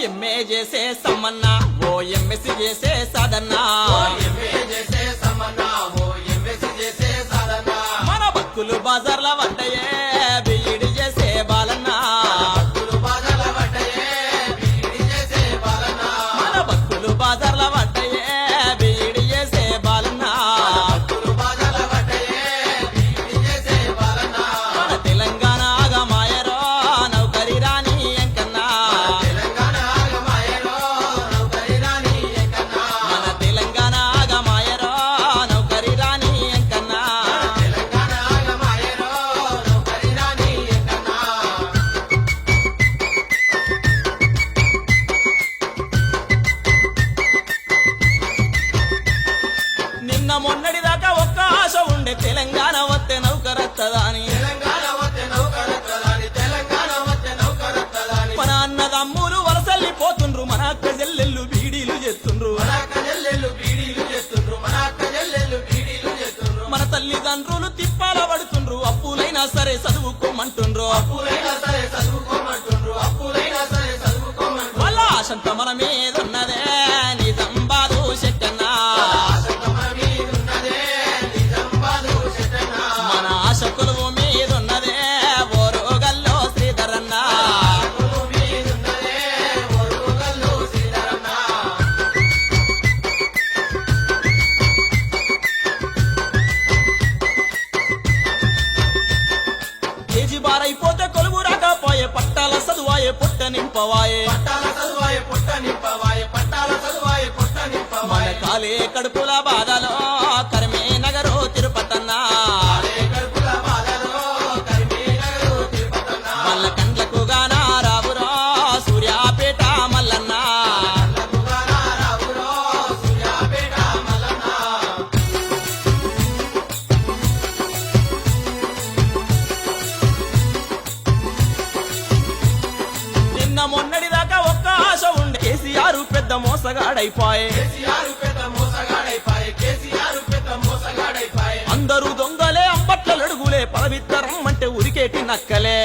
చేసే సమ్మన్నా ఓ ఎంఎస్సి చేసే సాధనా మన బతుకులు బజార్ల పడ్డయే నిన్న మొన్నటి దాకా ఒక్క ఆశ ఉండే తెలంగాణ వస్తే నౌకరత్తదా అని నౌకరత్తదాని. మన అన్నదమ్ములు వలసల్లిపోతుండ్రు మన పోతుండ్రు మన అక్క చెల్లెళ్ళు బీడీలు చేస్తుండ్రు. మన తల్లిదండ్రులు తిప్పాల పడుతుండ్రు అప్పులైనా సరే చదువుకోమంటుండ్రు. అప్పులైనా సరే చదువుకోమంటుండ్రు అప్పులైనా సరే చదువుకోమంటుండ్రు వాళ్ళ ఆశంత మన మీద చదువాయే పొట్ట నింపవాయే. పట్టాల చదువాయ పొట్ట నింపవాయ పట్టాల చదువాయ పొట్ట మన నింపవాయ కాలే కడుపుల బాధలో మోసగాడైపాయే. అందరూ దొంగలే అంబట్ల అడుగులే పదవిత్తరం అంటే ఉరికేటి నక్కలే.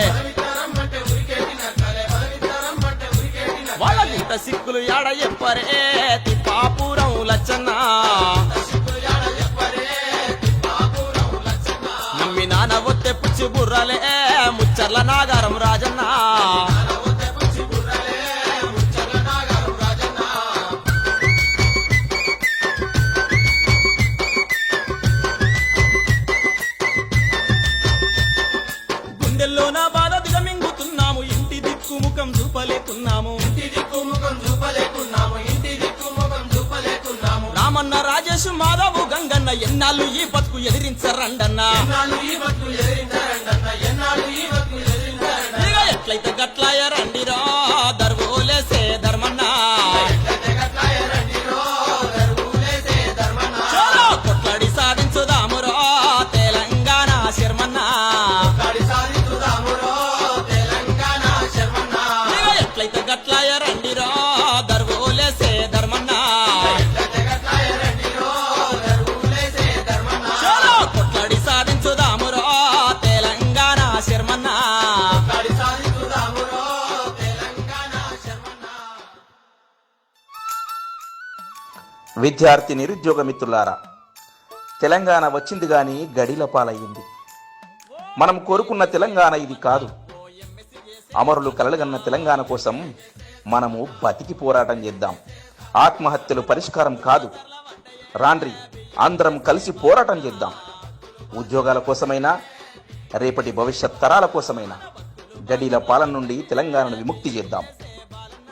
వాళ్ళ సిక్కులు యాడ చెప్పరే తిప్పాపురం లచ్చన్న నమ్మి నాన్న ఒత్తె పుచ్చి బుర్రలే ముచ్చర్ల నాగారం రాజన్నా. ముఖం చూపలేకున్నాము. ఇంటి దిక్కు ముఖం చూపలేకున్నాము. ఇంటి దిక్కు ముఖం చూపలేకున్నాము. రామన్న రాజేష్ మాధవు గంగన్న ఎన్నాళ్ళు ఈ బతుకు ఎదిరించరండన్నా? ఎన్నాళ్ళు ఈ బతుకు ఎదిరించారండన్న? ఎన్నాళ్ళు ఈ విద్యార్థి నిరుద్యోగ మిత్రులారా తెలంగాణ వచ్చింది కానీ గడిల పాలయ్యింది. మనం కోరుకున్న తెలంగాణ ఇది కాదు. అమరులు కలలుగన్న తెలంగాణ కోసం మనము బతికి పోరాటం చేద్దాం. ఆత్మహత్యలు పరిష్కారం కాదు. రాండ్రి అందరం కలిసి పోరాటం చేద్దాం. ఉద్యోగాల కోసమైనా రేపటి భవిష్యత్ తరాల కోసమైనా గడిల పాలన నుండి తెలంగాణను విముక్తి చేద్దాం.